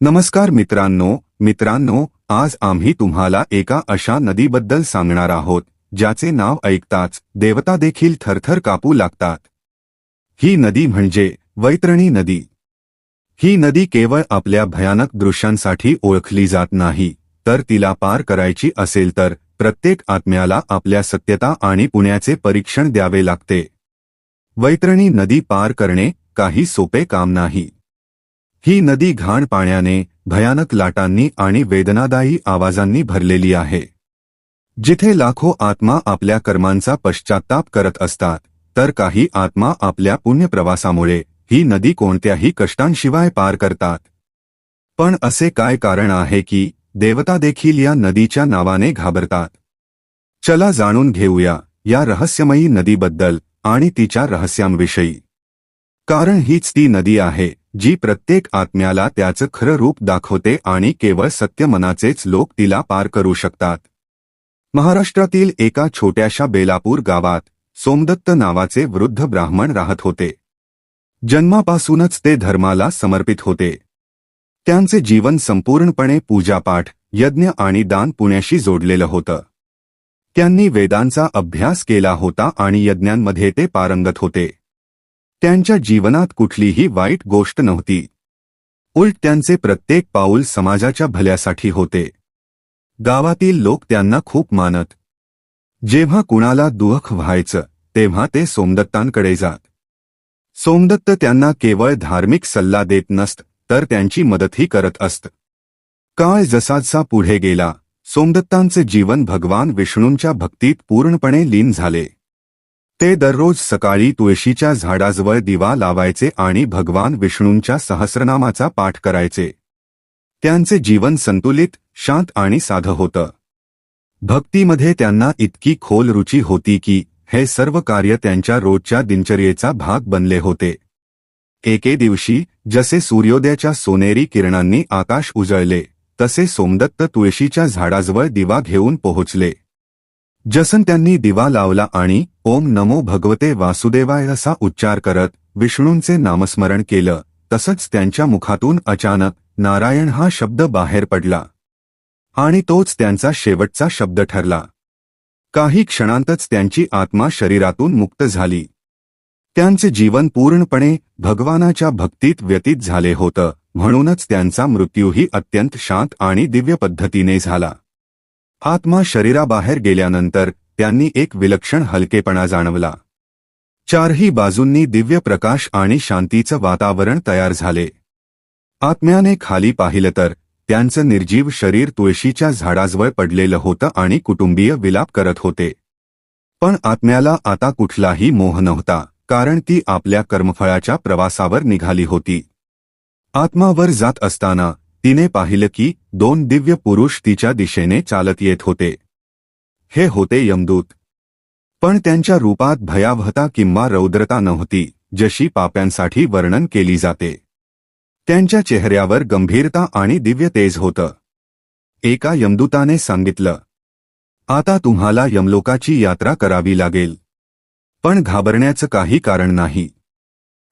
नमस्कार मित्रांनो मित्रांनो आज आम्ही तुम्हाला एका अशा नदीबद्दल सांगणार आहोत ज्याचे नाव ऐकताच देवता देखील थरथर कापू लागतात. ही नदी म्हणजे वैतरणी नदी. ही नदी केवळ आपल्या भयानक दृश्यांसाठी ओळखली जात नाही तर तिला पार करायची असेल तर प्रत्येक आत्म्याला आपल्या सत्यता आणि पुण्याचे परीक्षण द्यावे लागते. वैतरणी नदी पार करणे काही सोपे काम नाही. ही नदी घाण पाण्याने भयानक लाटांनी आणि वेदनादायी आवाजांनी भरलेली आहे. जिथे लाखो आत्मा आपल्या कर्मांचा पश्चाताप करत असतात तर काही आत्मा आपल्या पुण्यप्रवासामुळे ही नदी कोणत्याही कष्टांशिवाय पार करतात. पण असे काय कारण आहे की देवता देखील या नदीच्या नावाने घाबरतात? चला जाणून घेऊया या रहस्यमयी नदीबद्दल आणि तिच्या रहस्यांविषयी. कारण हीच ती नदी आहे जी प्रत्येक आत्म्याला त्याचं खरं रूप दाखवते आणि केवळ सत्य मनाचेच लोक तिला पार करू शकतात. महाराष्ट्रातील एका छोट्याशा बेलापूर गावात सोमदत्त नावाचे वृद्ध ब्राह्मण राहत होते. जन्मापासूनच ते धर्माला समर्पित होते. त्यांचे जीवन संपूर्णपणे पूजापाठ यज्ञ आणि दान पुण्याशी जोडलेलं होतं. त्यांनी वेदांचा अभ्यास केला होता आणि यज्ञांमध्ये ते पारंगत होते. त्यांच्या जीवनात कुठलीही वाईट गोष्ट नव्हती. उलट त्यांचे प्रत्येक पाऊल समाजाच्या भल्यासाठी होते. गावातील लोक त्यांना खूप मानत. जेव्हा कुणाला दुःख व्हायचं तेव्हा ते सोमदत्तांकडे जात. सोमदत्त त्यांना केवळ धार्मिक सल्ला देत नसत तर त्यांची मदतही करत असत. काळ जसाजसा पुढे गेला सोमदत्तांचे जीवन भगवान विष्णूंच्या भक्तीत पूर्णपणे लीन झाले. ते दररोज सकाळी तुळशीच्या झाडाजवळ दिवा लावायचे आणि भगवान विष्णूंच्या सहस्रनामाचा पाठ करायचे. त्यांचे जीवन संतुलित शांत आणि साधं होतं. भक्तीमध्ये त्यांना इतकी खोल रुची होती की हे सर्व कार्य त्यांच्या रोजच्या दिनचर्येचा भाग बनले होते. एके दिवशी जसे सूर्योदयाच्या सोनेरी किरणांनी आकाश उजळले तसे सोमदत्त तुळशीच्या झाडाजवळ दिवा घेऊन पोहोचले. जसन त्यांनी दिवा लावला आणि ओम नमो भगवते वासुदेवाय असा उच्चार करत विष्णूंचे नामस्मरण केलं. तसंच त्यांच्या मुखातून अचानक नारायण हा शब्द बाहेर पडला. आणि तोच त्यांचा शेवटचा शब्द ठरला. काही क्षणांतच त्यांची आत्मा शरीरातून मुक्त झाली. त्यांचे जीवन पूर्णपणे भगवानाच्या भक्तीत व्यतीत झाले होतं. म्हणूनच त्यांचा मृत्यूही अत्यंत शांत आणि दिव्य पद्धतीने झाला. आत्मा शरीराबाहेर गेल्यानंतर त्यांनी एक विलक्षण हलकेपणा जाणवला. चारही बाजूंनी दिव्य प्रकाश आणि शांतीचं वातावरण तयार झाले. आत्म्याने खाली पाहिलं तर त्यांचं निर्जीव शरीर तुळशीच्या झाडाजवळ पडलेलं होतं आणि कुटुंबीय विलाप करत होते. पण आत्म्याला आता कुठलाही मोह नव्हता कारण ती आपल्या कर्मफळाच्या प्रवासावर निघाली होती. आत्मावर जात असताना तिने पाहिलं की दोन दिव्य पुरुष तिच्या दिशेने चालत येत होते. हे होते यमदूत. पण त्यांच्या रूपात भयावहता किंवा रौद्रता नव्हती जशी पाप्यांसाठी वर्णन केली जाते. त्यांच्या चेहऱ्यावर गंभीरता आणि दिव्य तेज होतं. एका यमदूताने सांगितलं आता तुम्हाला यमलोकाची यात्रा करावी लागेल. पण घाबरण्याचं काही कारण नाही.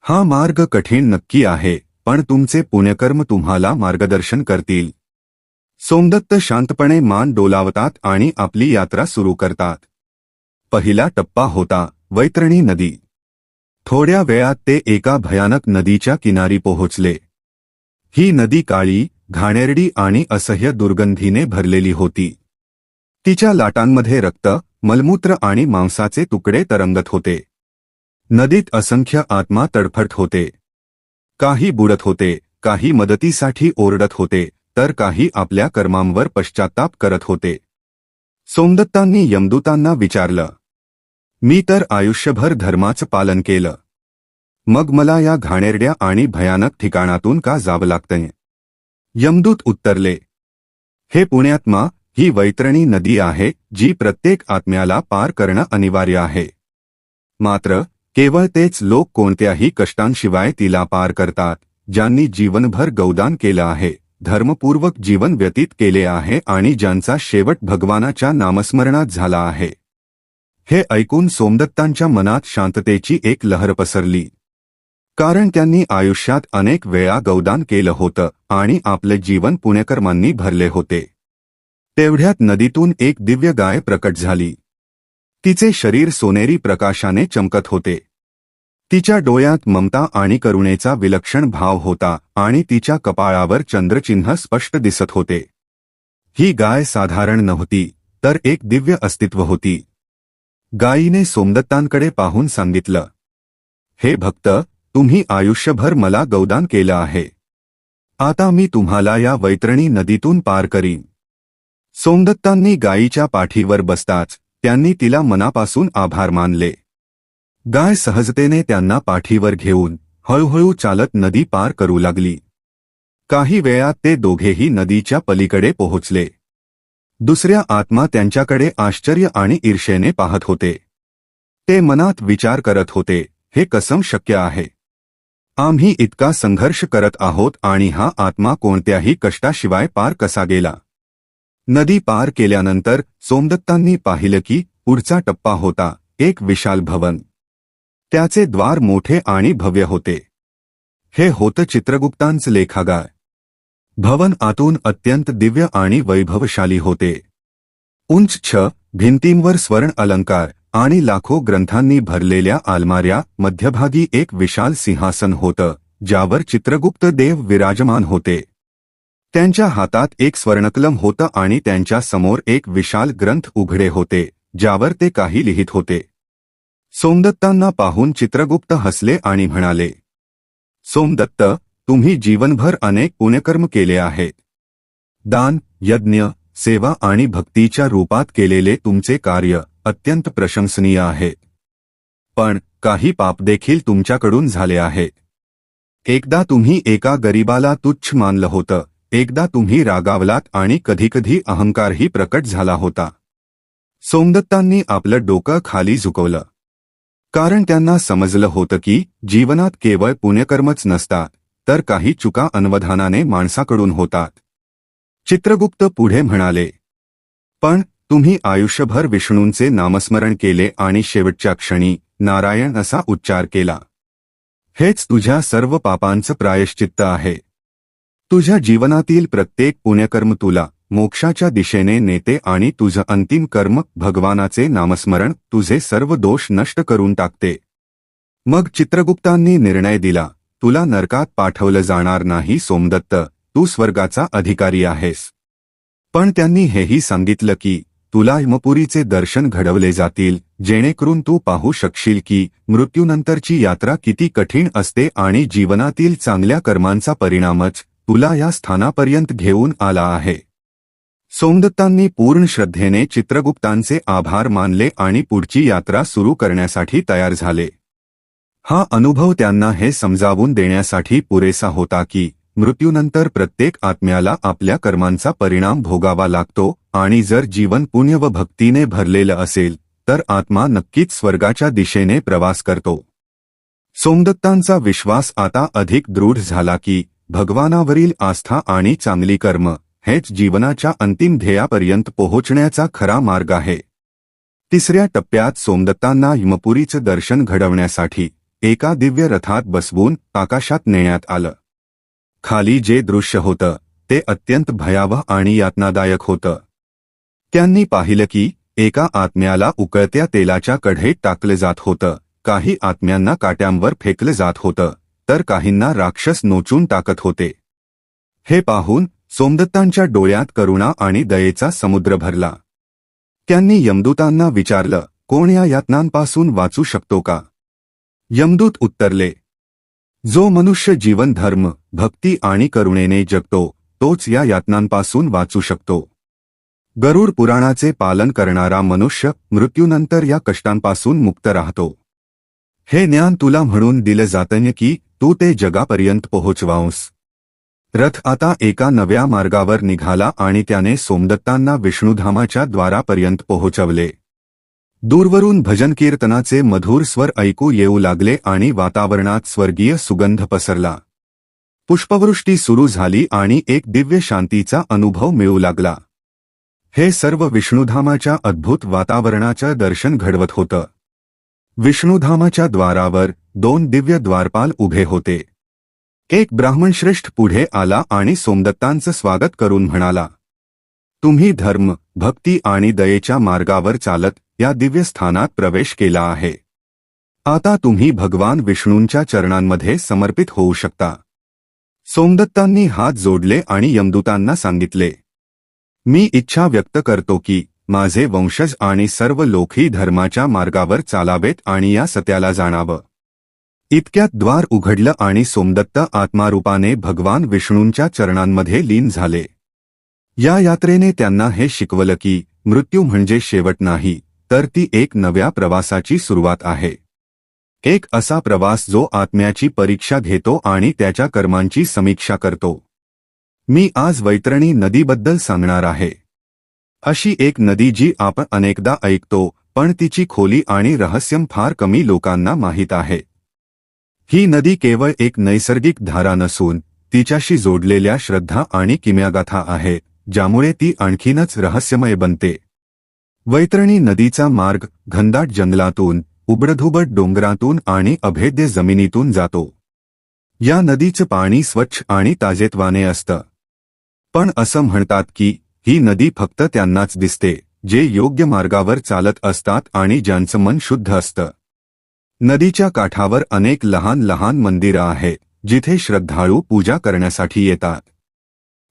हा मार्ग कठीण नक्की आहे. पण तुमचे पुण्यकर्म तुम्हाला मार्गदर्शन करतील. सोमदत्त शांतपणे मान डोलावतात आणि आपली यात्रा सुरू करतात. पहिला टप्पा होता वैतरणी नदी. थोड्या वेळात ते एका भयानक नदीच्या किनारी पोहोचले. ही नदी काळी घाणेरडी आणि असह्य दुर्गंधीने भरलेली होती. तिच्या लाटांमध्ये रक्त मलमूत्र आणि मांसाचे तुकडे तरंगत होते. नदीत असंख्य आत्मा तडफडत होते. काही बुडत होते काही मदतीसाठी ओरडत होते तर काही आपल्या कर्मांवर पश्चाताप करत होते. सोमदत्तांनी यमदूतांना विचारलं मी तर आयुष्यभर धर्माचं पालन केलं. मग मला या घाणेरड्या आणि भयानक ठिकाणातून का जावं लागतंय? यमदूत उत्तरले हे पुण्यात्मा ही वैतरणी नदी आहे जी प्रत्येक आत्म्याला पार करणं अनिवार्य आहे. मात्र केवळ तेच लोक कोणत्याही कष्टांशिवाय तिला पार करतात ज्यांनी जीवनभर गौदान केलं आहे धर्मपूर्वक जीवन व्यतीत केले आहे आणि ज्यांचा शेवट भगवानाच्या नामस्मरणात झाला आहे. हे ऐकून सोमदत्तांच्या मनात शांततेची एक लहर पसरली. कारण त्यांनी आयुष्यात अनेक वेळा गौदान केलं होतं आणि आपले जीवन पुण्यकर्मांनी भरले होते. तेवढ्यात नदीतून एक दिव्य गाय प्रकट झाली. तिचे शरीर सोनेरी प्रकाशाने चमकत होते. तिच्या डोळ्यात ममता आणि करुणेचा विलक्षण भाव होता आणि तिच्या कपाळावर चंद्रचिन्ह स्पष्ट दिसत होते. ही गाय साधारण नव्हती तर एक दिव्य अस्तित्व होती. गायीने सोमदत्तांकडे पाहून सांगितलं हे भक्त तुम्ही आयुष्यभर मला गौदान केलं आहे. आता मी तुम्हाला या वैतरणी नदीतून पार करीन. सोमदत्तांनी गायीच्या पाठीवर बसताच त्यांनी तिला मनापासून आभार मानले. गाय सहजतेने त्यांना पाठीवर घेऊन हळूहळू चालत नदी पार करू लागली. काही वेळात ते दोघेही नदीच्या पलीकडे पोहोचले. दुसऱ्या आत्मा त्यांच्याकडे आश्चर्य आणि ईर्षेने पाहत होते. ते मनात विचार करत होते हे कसम शक्य आहे? आम्ही इतका संघर्ष करत आहोत आणि हा आत्मा कोणत्याही कष्टाशिवाय पार कसा गेला? नदी पार केल्यानंतर सोमदत्तांनी पाहिलं की पुढचा टप्पा होता एक विशाल भवन. त्याचे द्वार मोठे आणि भव्य होते. हे होतं चित्रगुप्तांचं लेखागार. भवन आतून अत्यंत दिव्य आणि वैभवशाली होते. उंच छ भिंतींवर स्वर्ण अलंकार आणि लाखो ग्रंथांनी भरलेल्या आलमाऱ्या मध्यभागी एक विशाल सिंहासन होतं ज्यावर चित्रगुप्त देव विराजमान होते. त्यांच्या हातात एक स्वर्णकलम होतं आणि त्यांच्यासमोर एक विशाल ग्रंथ उघडे होते ज्यावर ते काही लिहित होते. सोमदत्तांना पाहून चित्रगुप्त हसले आणि म्हणाले सोमदत्त तुम्ही जीवनभर अनेक पुण्यकर्म केले आहेत. दान यज्ञ सेवा आणि भक्तीच्या रूपात केलेले तुमचे कार्य अत्यंत प्रशंसनीय आहे. पण काही पाप देखील तुमच्याकडून झाले आहे एकदा तुम्ही एका गरीबाला तुच्छ मानलं होतं एकदा तुम्ही रागावलात आणि कधीकधी अहंकारही प्रकट झाला होता. सोमदत्तांनी आपलं डोकं खाली झुकवलं. कारण त्यांना समजलं होतं की जीवनात केवळ पुण्यकर्मच नसतात तर काही चुका अनवधानाने माणसाकडून होतात. चित्रगुप्त पुढे म्हणाले पण तुम्ही आयुष्यभर विष्णूंचे नामस्मरण केले आणि शेवटच्या क्षणी नारायण असा उच्चार केला. हेच तुझ्या सर्व पापांचं प्रायश्चित्त आहे. तुझ्या जीवनातील प्रत्येक पुण्यकर्म तुला मोक्षाच्या दिशेने नेते आणि तुझं अंतिम कर्म भगवानाचे नामस्मरण तुझे सर्व दोष नष्ट करून टाकते. मग चित्रगुप्तांनी निर्णय दिला तुला नरकात पाठवलं जाणार नाही सोमदत्त तू स्वर्गाचा अधिकारी आहेस. पण त्यांनी हेही सांगितलं की तुला यमपुरीचे दर्शन घडवले जातील जेणेकरून तू पाहू शकशील की मृत्यूनंतरची यात्रा किती कठीण असते आणि जीवनातील चांगल्या कर्मांचा परिणामच तुला या स्थानापर्यंत घेऊन आला आहे. सोमदत्तांनी पूर्ण श्रद्धेने चित्रगुप्तांचे आभार मानले आणि पुढची यात्रा सुरू करण्यासाठी तयार झाले. हा अनुभव त्यांना हे समजावून देण्यासाठी पुरेसा होता की मृत्यूनंतर प्रत्येक आत्म्याला आपल्या कर्मांचा परिणाम भोगावा लागतो आणि जर जीवन पुण्य व भक्तीने भरलेलं असेल तर आत्मा नक्कीच स्वर्गाच्या दिशेने प्रवास करतो. सोमदत्तांचा विश्वास आता अधिक दृढ झाला की भगवानावरील आस्था आणि चांगली कर्म हेच जीवनाच्या अंतिम ध्येयापर्यंत पोहोचण्याचा खरा मार्ग आहे. तिसऱ्या टप्प्यात सोमदत्तांना यमपुरीचं दर्शन घडवण्यासाठी एका दिव्य रथात बसवून आकाशात नेण्यात आलं. खाली जे दृश्य होतं ते अत्यंत भयावह आणि यातनादायक होतं. त्यांनी पाहिलं की एका आत्म्याला उकळत्या तेलाच्या कढईत टाकलं जात होतं काही आत्म्यांना काट्यांवर फेकलं जात होतं. तर काहींना राक्षस नोचून टाकत होते. हे पाहून सोमदत्तांच्या डोळ्यात करुणा आणि दयेचा समुद्र भरला. त्यांनी यमदूतांना विचारलं कोण या यातनांपासून वाचू शकतो का? यमदूत उत्तरले जो मनुष्य जीवन धर्म भक्ती आणि करुणेने जगतो तोच या यातनांपासून वाचू शकतो. गरुड पुराणाचे पालन करणारा मनुष्य मृत्यूनंतर या कष्टांपासून मुक्त राहतो. हे ज्ञान तुला म्हणून दिलं जातं की तू ते जगापर्यंत पोहोचवांस रथ आता एका नव्या मार्गावर निघाला आणि त्याने सोमदत्तांना विष्णुधामाच्या द्वारापर्यंत पोहोचवले. दूरवरून भजन कीर्तनाचे मधुर स्वर ऐकू येऊ लागले आणि वातावरणात स्वर्गीय सुगंध पसरला. पुष्पवृष्टी सुरू झाली आणि एक दिव्य शांतीचा अनुभव मिळू लागला. हे सर्व विष्णुधामाच्या अद्भुत वातावरणाचं दर्शन घडवत होतं. विष्णुधामाच्या द्वारावर दोन दिव्य द्वारपाल उभे होते. एक ब्राह्मणश्रेष्ठ पुढे आला आणि सोमदत्तांचं स्वागत करून म्हणाला तुम्ही धर्म भक्ती आणि दयेच्या मार्गावर चालत या दिव्य स्थानात प्रवेश केला आहे. आता तुम्ही भगवान विष्णूंच्या चरणांमध्ये समर्पित होऊ शकता. सोमदत्तांनी हात जोडले आणि यमदूतांना सांगितले मी इच्छा व्यक्त करतो की माझे वंशज आणि सर्व लोकही धर्माच्या मार्गावर चालावेत आणि या सत्याला जाणावं. इतक्यात द्वार उघडलं आणि सोमदत्त आत्मारूपाने भगवान विष्णूंच्या चरणांमध्ये लीन झाले. या यात्रेने त्यांना हे शिकवलं की मृत्यू म्हणजे शेवट नाही तर ती एक नव्या प्रवासाची सुरुवात आहे. एक असा प्रवास जो आत्म्याची परीक्षा घेतो आणि त्याच्या कर्मांची समीक्षा करतो. मी आज वैतरणी नदीबद्दल सांगणार आहे. अशी एक नदी जी आपण अनेकदा ऐकतो पण तिची खोली आणि रहस्यम फार कमी लोकांना माहीत आहे. ही नदी केवळ एक नैसर्गिक धारा नसून तिच्याशी जोडलेल्या श्रद्धा आणि किम्यागाथा आहे ज्यामुळे ती आणखीनच रहस्यमय बनते. वैतरणी नदीचा मार्ग घनदाट जंगलातून उबडधुबड डोंगरातून आणि अभेद्य जमिनीतून जातो. या नदीचं पाणी स्वच्छ आणि ताजेतवाने असतं. पण असं म्हणतात की ही नदी फक्त त्यांनाच दिसते जे योग्य मार्गावर चालत असतात आणि ज्यांचं मन शुद्ध असतं. नदीच्या काठावर अनेक लहान लहान मंदिरं आहेत जिथे श्रद्धाळू पूजा करण्यासाठी येतात.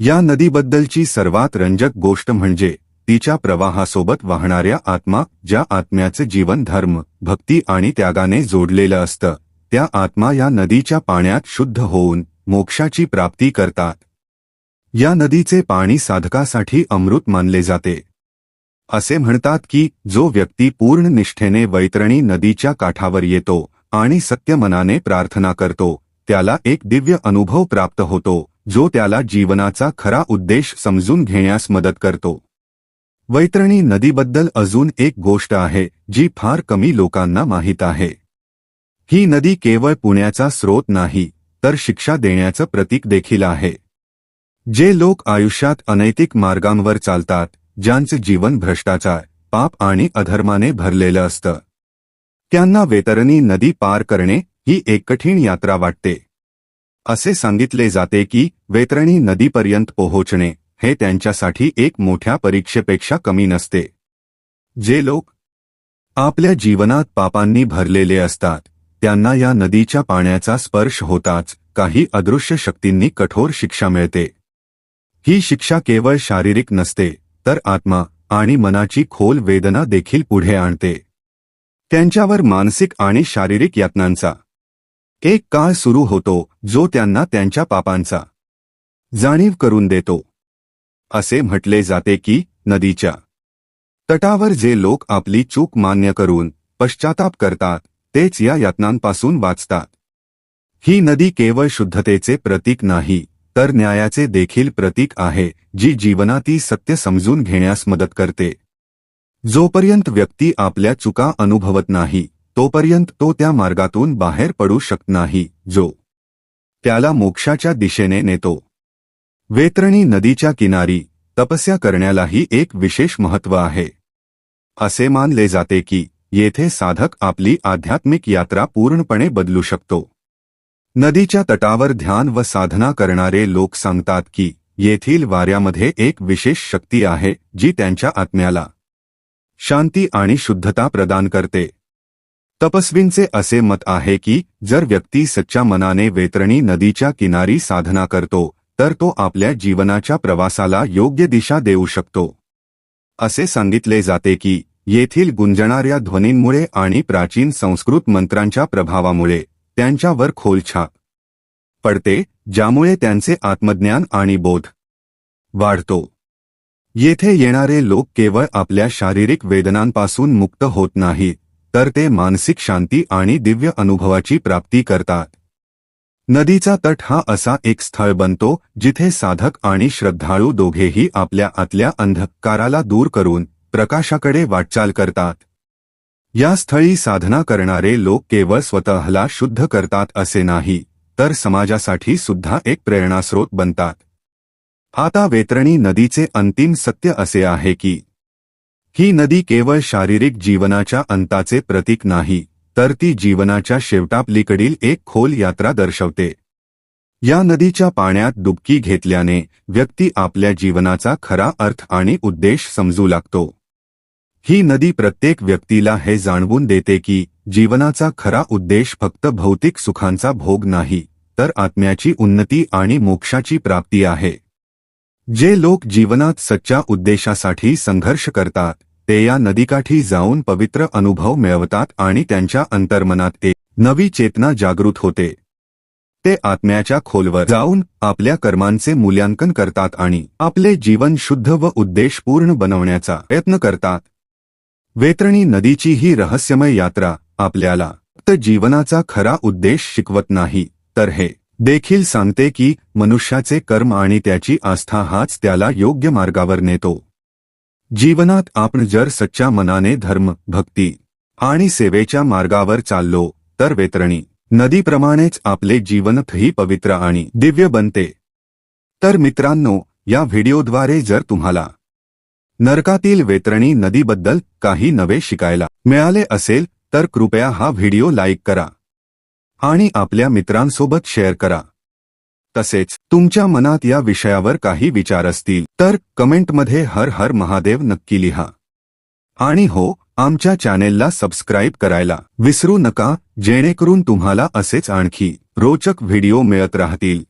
या नदीबद्दलची सर्वात रंजक गोष्ट म्हणजे तिच्या प्रवाहासोबत वाहणाऱ्या आत्मा ज्या आत्म्याचे जीवन धर्म भक्ती आणि त्यागाने जोडलेलं असतं त्या आत्मा या नदीच्या पाण्यात शुद्ध होऊन मोक्षाची प्राप्ती करतात. या नदीचे पाणी साधकासाठी अमृत मानले जाते. असे म्हणतात की जो व्यक्ती पूर्ण निष्ठेने वैतरणी नदीच्या काठावर येतो आणि सत्यमनाने प्रार्थना करतो त्याला एक दिव्य अनुभव प्राप्त होतो जो त्याला जीवनाचा खरा उद्देश समजून घेण्यास मदत करतो. वैतरणी नदीबद्दल अजून एक गोष्ट आहे जी फार कमी लोकांना माहीत आहे. ही नदी केवळ पुण्याचा स्रोत नाही तर शिक्षा देण्याचं प्रतीक देखील आहे. जे लोक आयुष्यात अनैतिक मार्गांवर चालतात ज्यांचे जीवन भ्रष्टाचार पाप आणि अधर्माने भरलेलं असतं. त्यांना वेतरणी नदी पार करणे ही एक कठीण यात्रा वाटते. असे सांगितले जाते की वेतरणी नदीपर्यंत पोहोचणे हे त्यांच्यासाठी एक मोठ्या परीक्षेपेक्षा कमी नसते. जे लोक आपल्या जीवनात पापांनी भरलेले असतात त्यांना या नदीच्या पाण्याचा स्पर्श होताच काही अदृश्य शक्तींनी कठोर शिक्षा मिळते. ही शिक्षा केवळ शारीरिक नसते तर आत्मा आणि मनाची खोल वेदना देखील पुढे आणते. त्यांच्यावर मानसिक आणि शारीरिक यातनांचा एक काळ सुरू होतो जो त्यांना त्यांच्या पापांचा जाणीव करून देतो. असे म्हटले जाते की नदीच्या तटावर जे लोक आपली चूक मान्य करून पश्चाताप करतात तेच या यातनांपासून वाचतात. ही नदी केवळ शुद्धतेचे प्रतीक नाही तर न्यायाचे देखील प्रतीक आहे जी जीवनाती सत्य समजून घेण्यास मदत करते. जोपर्यंत व्यक्ती आपल्या चुका अनुभवत नाही तोपर्यंत तो त्या मार्गातून बाहेर पडू शकत नाही जो त्याला मोक्षाच्या दिशेने नेतो. वेत्रणी नदीच्या किनारी तपस्या करण्यालाही एक विशेष महत्त्व आहे. असे मानले जाते की येथे साधक आपली आध्यात्मिक यात्रा पूर्णपणे बदलू शकतो. नदीच्या तटावर ध्यान व साधना करणारे लोक सांगतात की येथील वाऱ्यामध्ये एक विशेष शक्ती आहे जी त्यांच्या आत्म्याला शांती आणि शुद्धता प्रदान करते. तपस्वींचे असे मत आहे की जर व्यक्ती सच्च्या मनाने वेतरणी नदीच्या किनारी साधना करतो तर तो आपल्या जीवनाच्या प्रवासाला योग्य दिशा देऊ शकतो. असे सांगितले जाते की येथील गुंजणाऱ्या ध्वनींमुळे आणि प्राचीन संस्कृत मंत्रांच्या प्रभावामुळे त्यांच्यावर खोलछाप पडते ज्यामुळे त्यांचे आत्मज्ञान आणि बोध वाढतो. येथे येणारे लोक केवळ आपल्या शारीरिक वेदनांपासून मुक्त होत नाही तर ते मानसिक शांती आणि दिव्य अनुभवाची प्राप्ती करतात. नदीचा तट हा असा एक स्थळ बनतो जिथे साधक आणि श्रद्धाळू दोघेही आपल्या आतल्या अंधकाराला दूर करून प्रकाशाकडे वाटचाल करतात. या स्थळी साधना करणारे लोक केवळ स्वतःला शुद्ध करतात असे नाही तर समाजासाठी सुद्धा एक प्रेरणास्रोत बनतात. आता वेतरणी नदीचे अंतिम सत्य असे आहे की ही नदी केवळ शारीरिक जीवनाच्या अंताचे प्रतीक नाही तर ती जीवनाच्या शेवटापलीकडील एक खोल यात्रा दर्शवते. या नदीच्या पाण्यात डुबकी घेतल्याने व्यक्ती आपल्या जीवनाचा खरा अर्थ आणि उद्देश समजू लागतो. ही नदी प्रत्येक व्यक्तीला हे जाणवून देते की जीवनाचा खरा उद्देश फक्त भौतिक सुखांचा भोग नाही तर आत्म्याची उन्नती आणि मोक्षाची प्राप्ती आहे. जे लोक जीवनात सच्च्या उद्देशासाठी संघर्ष करतात ते या नदीकाठी जाऊन पवित्र अनुभव मिळवतात आणि त्यांच्या अंतर्मनात एक नवी चेतना जागृत होते. ते आत्म्याच्या खोलवर जाऊन आपल्या कर्मांचे मूल्यांकन करतात आणि आपले जीवन शुद्ध व उद्देशपूर्ण बनवण्याचा प्रयत्न करतात. वेतरणी नदीची ही रहस्यमय यात्रा आपल्याला फक्त जीवनाचा खरा उद्देश शिकवत नाही. तर हे देखील सांगते की मनुष्याचे कर्म आणि त्याची आस्था हाच त्याला योग्य मार्गावर नेतो. जीवनात आपण जर सच्च्या मनाने धर्म भक्ती आणि सेवेच्या मार्गावर चाललो तर वेतरणी नदीप्रमाणेच आपले जीवनतही पवित्र आणि दिव्य बनते. तर मित्रांनो या व्हिडिओद्वारे जर तुम्हाला नरकातील वेतरणी नदीबद्दल काही नवे शिकायला मिळाले असेल तर कृपया हा व्हिडिओ लाईक करा. आणि आपल्या मित्रांसोबत शेअर करा. तसेच तुमच्या मनात या विषयावर काही विचार असतील तर कमेंटमध्ये हर हर महादेव नक्की लिहा. आणि हो आमच्या चॅनेलला सबस्क्राईब करायला विसरू नका जेणेकरून तुम्हाला असेच आणखी रोचक व्हिडिओ मिळत राहतील.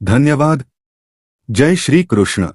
धन्यवाद. जय श्री कृष्ण